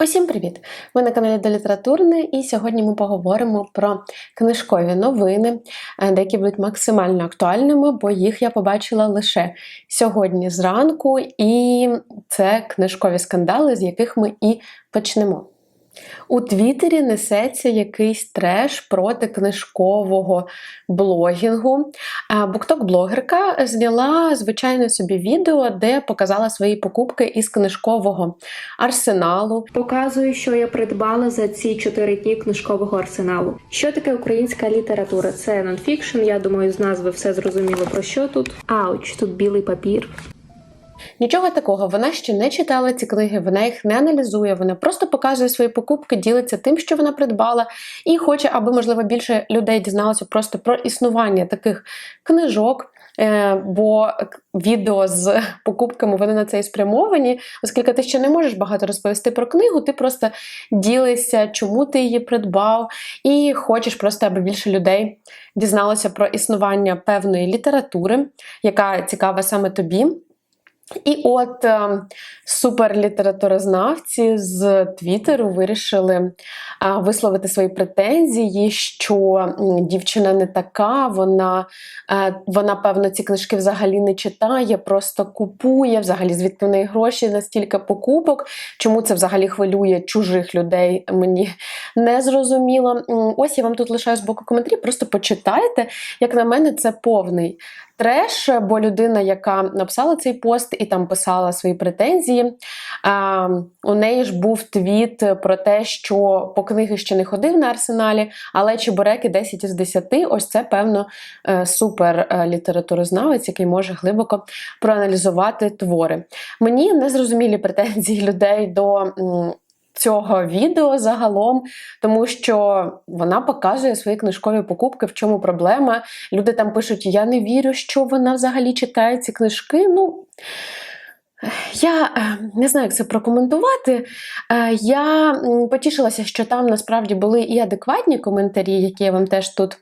Усім привіт! Ви на каналі Долітературне, і сьогодні ми поговоримо про книжкові новини, е, деякі будуть максимально актуальними, бо їх я побачила лише сьогодні зранку, і це книжкові скандали, з яких ми і почнемо. У Твіттері несеться якийсь треш проти книжкового блогінгу. Букток-блогерка зняла звичайне собі відео, де показала свої покупки із книжкового арсеналу. Показую, що я придбала за ці чотири дні книжкового арсеналу. Що таке українська література? Це нонфікшн. Я думаю, з назви все зрозуміло про що тут. Ауч, тут білий папір. Нічого такого, вона ще не читала ці книги, вона їх не аналізує, вона просто показує свої покупки, ділиться тим, що вона придбала, і хоче, аби, можливо, більше людей дізналося просто про існування таких книжок. Е, бо відео з покупками вони на це і спрямовані, оскільки ти ще не можеш багато розповісти про книгу, ти просто ділишся, чому ти її придбав, і хочеш просто, аби більше людей дізналося про існування певної літератури, яка цікава саме тобі. І от е, суперлітературознавці з Твіттеру вирішили е, висловити свої претензії, що дівчина не така, вона, е, вона, певно, ці книжки взагалі не читає, просто купує, взагалі звідки в неї гроші настільки покупок. Чому це взагалі хвилює чужих людей? Мені не зрозуміло. Ось я вам тут лишаю з боку коментарі, просто почитайте. Як на мене, це повний треш, бо людина, яка написала цей пост і там писала свої претензії, у неї ж був твіт про те, що по книги ще не ходив на арсеналі, але чебуреки 10 із 10, ось це, певно, е, супер е, літературознавець, який може глибоко проаналізувати твори. Мені не зрозумілі претензії людей до цього відео загалом, тому що вона показує свої книжкові покупки, в чому проблема. Люди там пишуть: Я не вірю, що вона взагалі читає ці книжки. Ну. Я е, не знаю, як це прокоментувати. Е, я потішилася, що там насправді були і адекватні коментарі, які я вам теж тут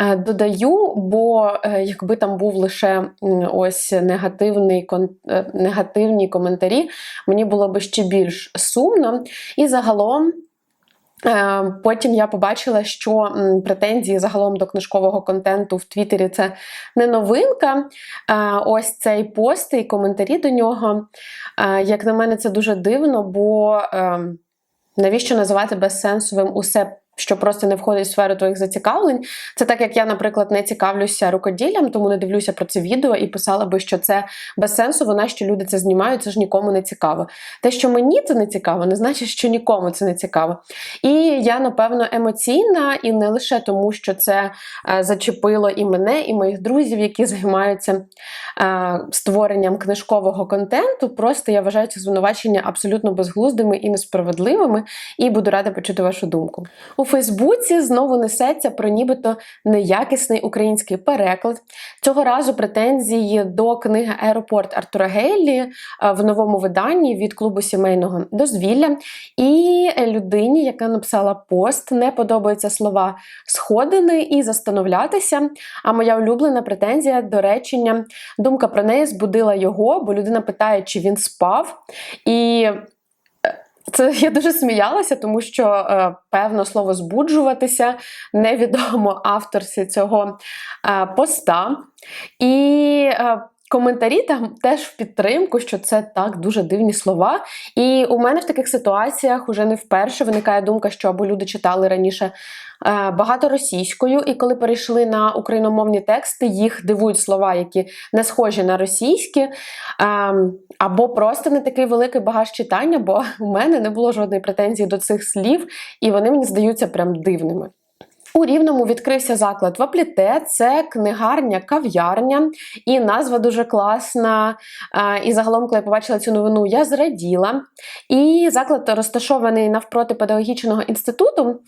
е, додаю, бо якби там був лише ось негативний, негативні коментарі, мені було б ще більш сумно. І загалом. Е, потім я побачила, що претензії загалом до книжкового контенту в Твіттері це не новинка. Е, ось цей пост і коментарі до нього. Е, як на мене, це дуже дивно, бо ем, навіщо називати безсенсовим усе що просто не входить в сферу твоїх зацікавлень. Це так, як я, наприклад, не цікавлюся рукоділлям, тому не дивлюся про це відео і писала би, що це без сенсу, вона що люди це знімають, це ж нікому не цікаво. Те, що мені це не цікаво, не значить, що нікому це не цікаво. І я, напевно, емоційна, і не лише тому, що це е, зачепило і мене, і моїх друзів, які займаються е, створенням книжкового контенту. Просто я вважаю ці звинувачення абсолютно безглуздими і несправедливими, і буду рада почути вашу думку. У Фейсбуці знову несеться про нібито неякісний український переклад. Цього разу претензії до книги Аеропорт Артура Гейлі е, в новому виданні від клубу сімейного дозвілля. І людині, яка написала пост, не подобаються слова сходини і застановлятися. А моя улюблена претензія до речення, думка про неї збудила його, бо людина питає, чи він спав. І це я дуже сміялася, тому що е, певно слово збуджуватися невідомо авторці цього е, поста. І е, коментарі там теж в підтримку, що це так дуже дивні слова. І у мене в таких ситуаціях уже не вперше виникає думка, що або люди читали раніше Е, багато російською, і коли перейшли на україномовні тексти, їх дивують слова, які не схожі на російські, ем, або просто не такий великий багаж читання, бо у мене не було жодної претензії до цих слів, і вони мені здаються прям дивними. У Рівному відкрився заклад Вапліте, це книгарня, кав'ярня, і назва дуже класна. І загалом, коли я побачила цю новину, я зраділа. І заклад розташований навпроти педагогічного інституту.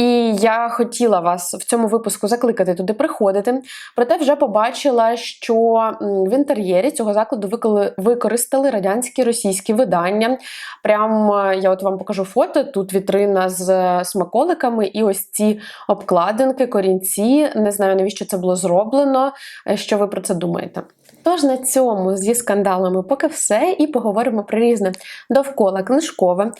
І я хотіла вас в цьому випуску закликати туди приходити. Проте вже побачила, що в інтер'єрі цього закладу використали радянські російські видання. Прям е, я от вам покажу фото. Тут вітрина з смаколиками, і ось ці обкладинки, корінці. Не знаю, навіщо це було зроблено. Е, що ви про це думаєте? Тож на цьому зі скандалами поки все, і поговоримо про різне довкола книжкове.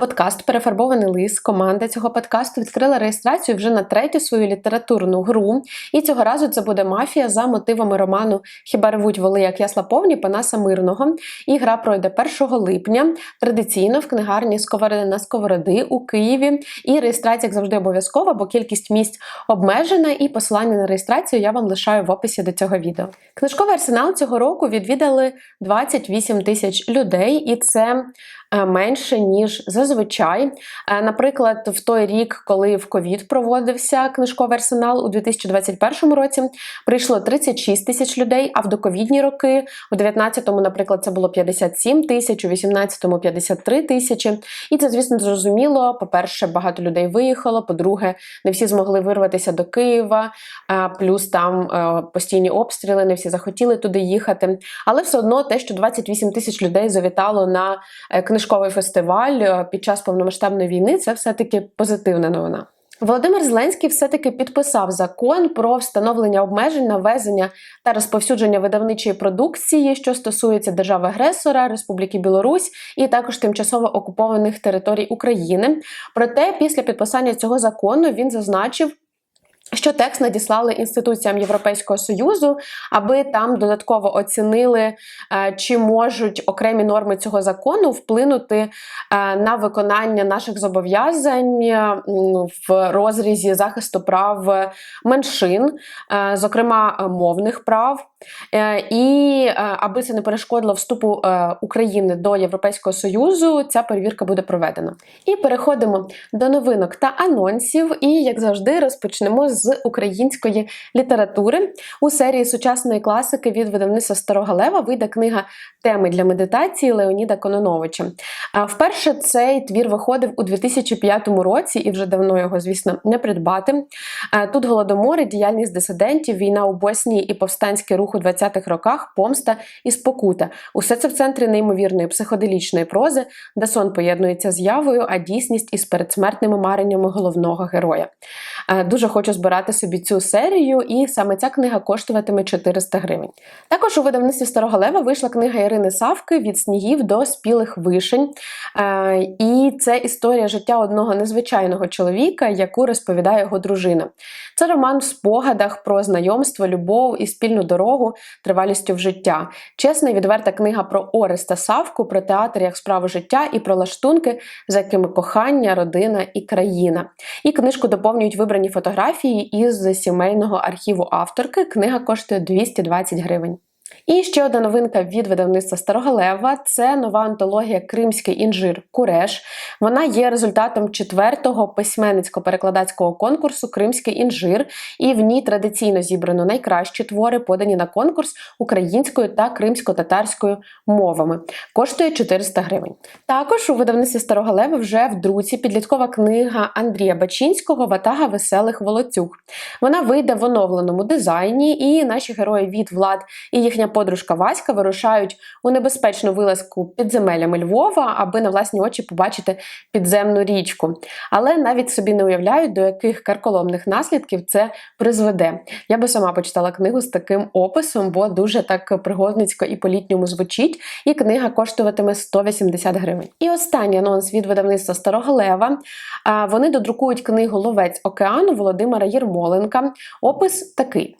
Подкаст Перефарбований лист. Команда цього подкасту відкрила реєстрацію вже на третю свою літературну гру. І цього разу це буде мафія за мотивами роману Хіба ревуть воли, як ясла повні Панаса Мирного. І гра пройде 1 липня. Традиційно в книгарні Сковороди на Сковороди у Києві. І реєстрація, як завжди, обов'язкова, бо кількість місць обмежена. І посилання на реєстрацію я вам лишаю в описі до цього відео. Книжковий арсенал цього року відвідали 28 тисяч людей, і це менше ніж зазвичай. Е, Наприклад, в той рік, коли в ковід проводився книжковий арсенал у 2021 році, прийшло 36 тисяч людей. А в доковідні роки, у 19-му, наприклад, це було 57 тисяч, у 18-му 53 тисячі. І це, звісно, зрозуміло. По-перше, багато людей виїхало. По-друге, не всі змогли вирватися до Києва, е, плюс там е, постійні обстріли, не всі захотіли туди їхати. Але все одно те, що 28 тисяч людей завітало на е, книжковий фестиваль е, під час повномасштабної війни, це все-таки позитивна новина. Володимир Зеленський все-таки підписав закон про встановлення обмежень на ввезення та розповсюдження видавничої продукції, що стосується держави-агресора, Республіки Білорусь і також тимчасово окупованих територій України. Проте після підписання цього закону він зазначив. Що текст надіслали інституціям Європейського союзу, аби там додатково оцінили, е, чи можуть окремі норми цього закону вплинути е, на виконання наших зобов'язань е, в розрізі захисту прав меншин, зокрема мовних прав, і е, аби це не перешкодило вступу е, України до Європейського союзу, ця перевірка буде проведена. І переходимо до новинок та анонсів. І як завжди, розпочнемо з української літератури. У серії сучасної класики від видавництва Старого Лева вийде книга Теми для медитації Леоніда Кононовича. Вперше цей твір виходив у 2005 році, і вже давно його, звісно, не придбати. Е, Тут голодомори, діяльність дисидентів, війна у Боснії і повстанський рух у 20-х роках, помста і спокута. Усе це в центрі неймовірної психоделічної прози, де сон поєднується з явою, а дійсність із передсмертними мареннями головного героя. Е, Дуже хочу збирати собі цю серію, і саме ця книга коштуватиме 400 гривень. Також у видавництві Старого Лева вийшла книга Ірини Савки від снігів до спілих вишень. Е, І це історія життя одного незвичайного чоловіка, яку розповідає його дружина. Це роман в спогадах про знайомство, любов і спільну дорогу тривалістю в життя. Чесна і відверта книга про Ореста Савку, про театр як справу життя і про лаштунки, за якими кохання, родина і країна. І книжку доповнюють вибрані фотографії із сімейного архіву авторки. Книга коштує 220 гривень. І ще одна новинка від видавництва Старого Лева це нова антологія Кримський інжир Куреш. Вона є результатом четвертого письменницько-перекладацького конкурсу Кримський інжир, і в ній традиційно зібрано найкращі твори, подані на конкурс українською та кримсько-татарською мовами. Коштує 400 гривень. Також у видавництві Старого Лева вже в друці підліткова книга Андрія Бачинського Ватага веселих волоцюг. Вона вийде в оновленому дизайні, і наші герої від Влад і їхня подружка Васька вирушають у небезпечну вилазку підземеллями Львова, аби на власні очі побачити підземну річку. Але навіть собі не уявляють, до яких карколомних наслідків це призведе. Я би сама почитала книгу з таким описом, бо дуже так пригодницько і по-літньому звучить. І книга коштуватиме 180 гривень. І останній анонс від видавництва Старого Лева. Вони додрукують книгу Ловець океану Володимира Єрмоленка. Опис такий.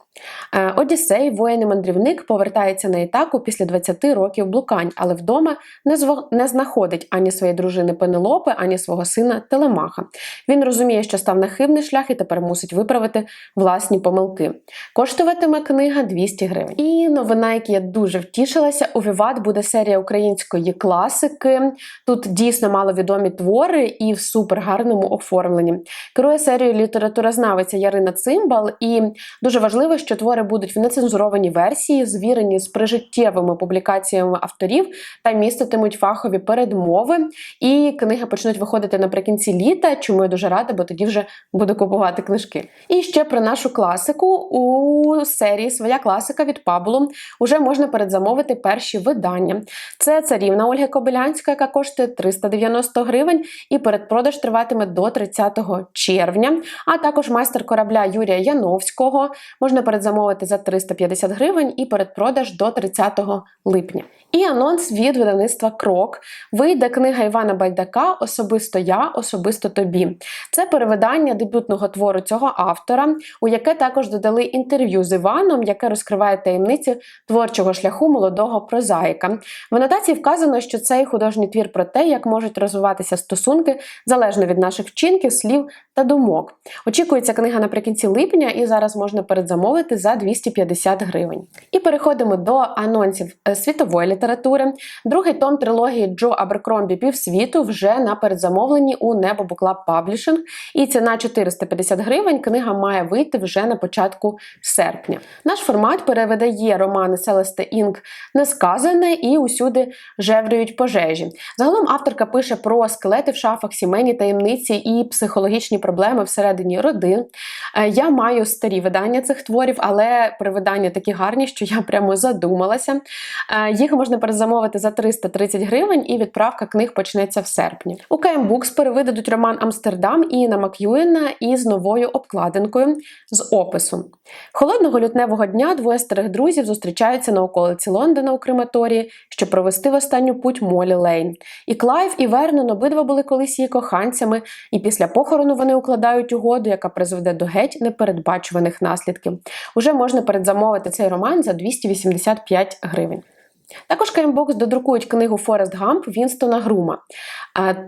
Е, Одіссей, воїн і мандрівник, повертається на Ітаку після 20 років блукань, але вдома не, зво- не знаходить ані своєї дружини Пенелопи, ані свого сина Телемаха. Він розуміє, що став на хибний шлях і тепер мусить виправити власні помилки. Коштуватиме книга 200 гривень. І новина, яка я дуже втішилася, у Віват буде серія української класики. Тут дійсно маловідомі твори і в супергарному оформленні. Керує серією літературознавиця Ярина Цимбал, і дуже важливо, що твори будуть в нецензурованій версії, звірені з прижиттєвими публікаціями авторів та міститимуть фахові передмови. І книги почнуть виходити наприкінці літа, чому я дуже рада, бо тоді вже буду купувати книжки. І ще про нашу класику у серії Своя класика від Паблу вже можна передзамовити перші видання. Це царівна Ольга Кобилянська, яка коштує 390 гривень, і передпродаж триватиме до 30 червня. А також майстер корабля Юрія Яновського можна передзамовити передзамовити за 350 гривень і передпродаж до 30 липня. І анонс від видавництва Крок вийде книга Івана Байдака Особисто я, особисто тобі. Це перевидання дебютного твору цього автора, у яке також додали інтерв'ю з Іваном, яке розкриває таємниці творчого шляху молодого прозаїка. В анотації вказано, що цей художній твір про те, як можуть розвиватися стосунки залежно від наших вчинків, слів та думок. Очікується книга наприкінці липня, і зараз можна передзамовити за 250 гривень. І переходимо до анонсів е, світової літератури. Другий том трилогії Джо Аберкромбі Півсвіту вже на передзамовленні у Небо Буклаб Паблішинг, і ціна 450 гривень. Книга має вийти вже на початку серпня. Наш формат перевидає романи Селесте Інк несказане і усюди жеврюють пожежі. Загалом авторка пише про скелети в шафах, сімейні таємниці і психологічні проблеми всередині родин. Е, Я маю старі видання цих творів, але перевидання такі гарні, що я прямо задумалася. Е, Їх можна перезамовити за 330 гривень, і відправка книг почнеться в серпні. У Books перевидадуть роман Амстердам Іна Мак'юєна із новою обкладинкою з опису. Холодного лютневого дня двоє старих друзів зустрічаються на околиці Лондона у крематорії, щоб провести в останню путь Молі Лейн. І Клайв, і Вернон обидва були колись її коханцями, і після похорону вони укладають угоду, яка призведе до геть непередбачуваних наслідків. Уже можна передзамовити цей роман за 285 гривень. Також Кеймбокс додрукують книгу Форест Гамп Вінстона Грума.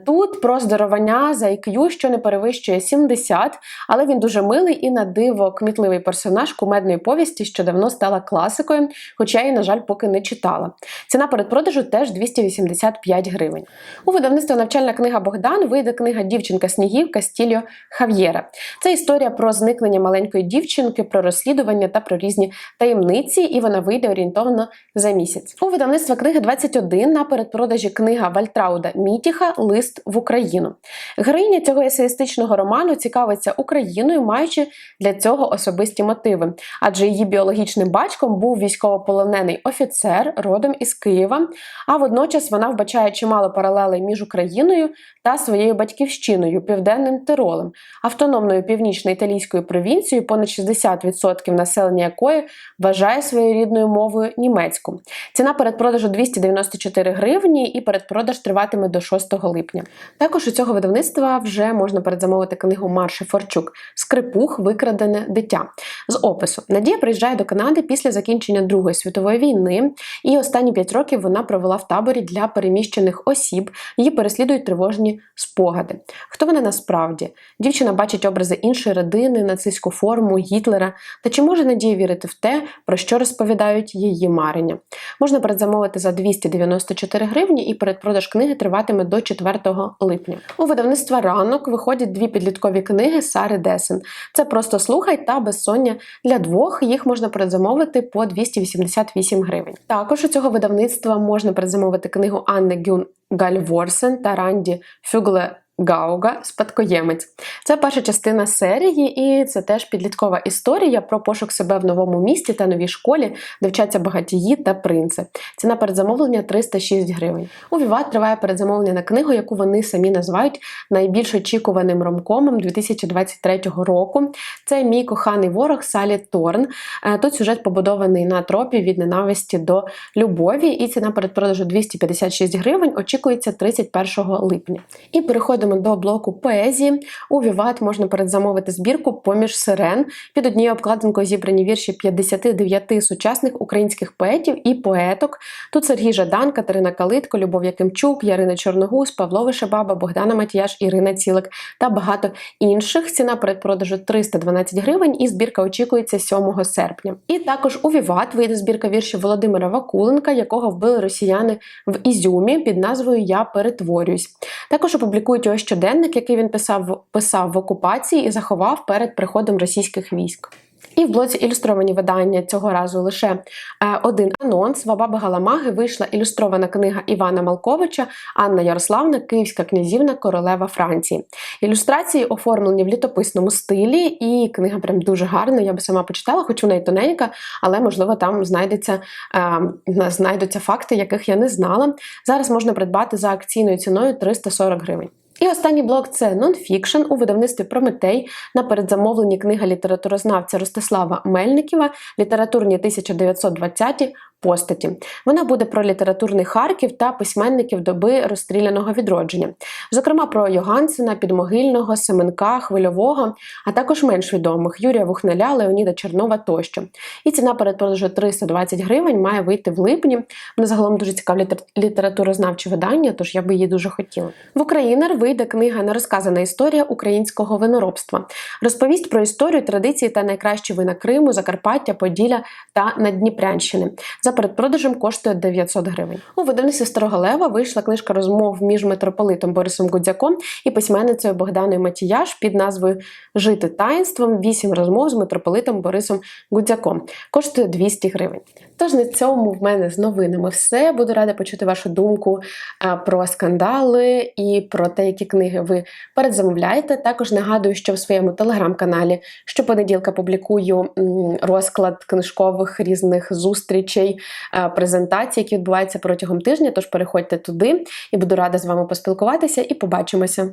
Тут про здоровання за IQ, що не перевищує 70, але він дуже милий і на диво кмітливий персонаж кумедної повісті, що давно стала класикою, хоча я її, на жаль, поки не читала. Ціна передпродажу теж 285 гривень. У видавництва навчальна книга Богдан вийде книга Дівчинка снігів Кастільо Хав'єра. Це історія про зникнення маленької дівчинки, про розслідування та про різні таємниці, і вона вийде орієнтовно за місяць. Видавництва книги 21 на передпродажі книга Вальтрауда Мітіха Лист в Україну. Героїня цього есеїстичного роману цікавиться Україною, маючи для цього особисті мотиви, адже її біологічним батьком був військовополонений офіцер родом із Києва. А водночас вона вбачає чимало паралелей між Україною та своєю батьківщиною, південним Тиролем, автономною північно-італійською провінцією, понад 60% населення якої вважає своєю рідною мовою німецьку. Ціна передпродажу 294 гривні, і передпродаж триватиме до 6 липня. Також у цього видавництва вже можна передзамовити книгу Марші Форчук Скрипух, викрадене дитя з опису. Надія приїжджає до Канади після закінчення Другої світової війни, і останні 5 років вона провела в таборі для переміщених осіб. Її переслідують тривожні спогади. Хто вона насправді? Дівчина бачить образи іншої родини, нацистську форму, Гітлера. Та чи може Надія вірити в те, про що розповідають її марення? Можна передзамовити за 294 гривні, і передпродаж книги триватиме до 4 липня. У видавництва ранок виходять дві підліткові книги Сари Десен. Це просто слухай та безсоння для двох. Їх можна передзамовити по 288 гривень. Також у цього видавництва можна передзамовити книгу Анни Гюн Гальворсен та Ранді Фюгле Гауга Спадкоємець. Це перша частина серії, і це теж підліткова історія про пошук себе в новому місті та новій школі, де вчаться багатії та принци. Ціна передзамовлення 306 гривень. У Віват триває передзамовлення на книгу, яку вони самі називають найбільш очікуваним ромкомом 2023 року. Це мій коханий ворог Салі Торн. Е, Тут сюжет побудований на тропі від ненависті до любові, і ціна передпродажу 256 гривень очікується 31 липня. І переходимо до блоку поезії. У Віват можна передзамовити збірку Поміж сирен. Під однією обкладинкою зібрані вірші 59 сучасних українських поетів і поеток. Тут Сергій Жадан, Катерина Калитко, Любов Якимчук, Ярина Чорногуз, Павло Вишебаба, Богдана Матіяш, Ірина Цілик та багато інших. Ціна передпродажу 312 гривень, і збірка очікується 7 серпня. І також у Віват вийде збірка віршів Володимира Вакуленка, якого вбили росіяни в Ізюмі під назвою Я перетворююсь. Також опублікують його щоденник, який він писав, писав в окупації і заховав перед приходом російських військ. І в блоці ілюстровані видання цього разу лише е, один анонс. В Абаби Галамаги вийшла ілюстрована книга Івана Малковича Анна Ярославна, Київська князівна королева Франції. Ілюстрації оформлені в літописному стилі, і книга прям дуже гарна. Я би сама почитала, хоч вона і тоненька, але можливо там знайдеться, е, знайдуться факти, яких я не знала. Зараз можна придбати за акційною ціною 340 гривень. І останній блок це нонфікшн у видавництві Прометей на передзамовленні книга літературознавця Ростислава Мельниківа Літературні 1920-ті постаті. Вона буде про літературний Харків та письменників доби розстріляного відродження, зокрема про Йогансена, Підмогильного, Семенка, Хвильового, а також менш відомих Юрія Вухнеля, Леоніда Чернова тощо. І ціна передпродажу 320 гривень має вийти в липні. Вона загалом дуже цікаве літературознавче видання, тож я би її дуже хотіла. В Українер вийде книга Нерозказана історія українського виноробства. Розповість про історію, традиції та найкращі вина Криму, Закарпаття, Поділля та Надніпрянщини. За передпродажем коштує 900 гривень. У видавництві Старого Лева вийшла книжка розмов між митрополитом Борисом Гудзяком і письменницею Богданою Матіяш під назвою Жити таїнством. Вісім розмов з митрополитом Борисом Гудзяком. Коштує 200 гривень. Тож на цьому в мене з новинами все. Буду рада почути вашу думку про скандали і про те, які книги ви передзамовляєте. Також нагадую, що в своєму телеграм-каналі щопонеділка публікую розклад книжкових різних зустрічей, е, презентацій, які відбуваються протягом тижня. Тож переходьте туди і буду рада з вами поспілкуватися і побачимося.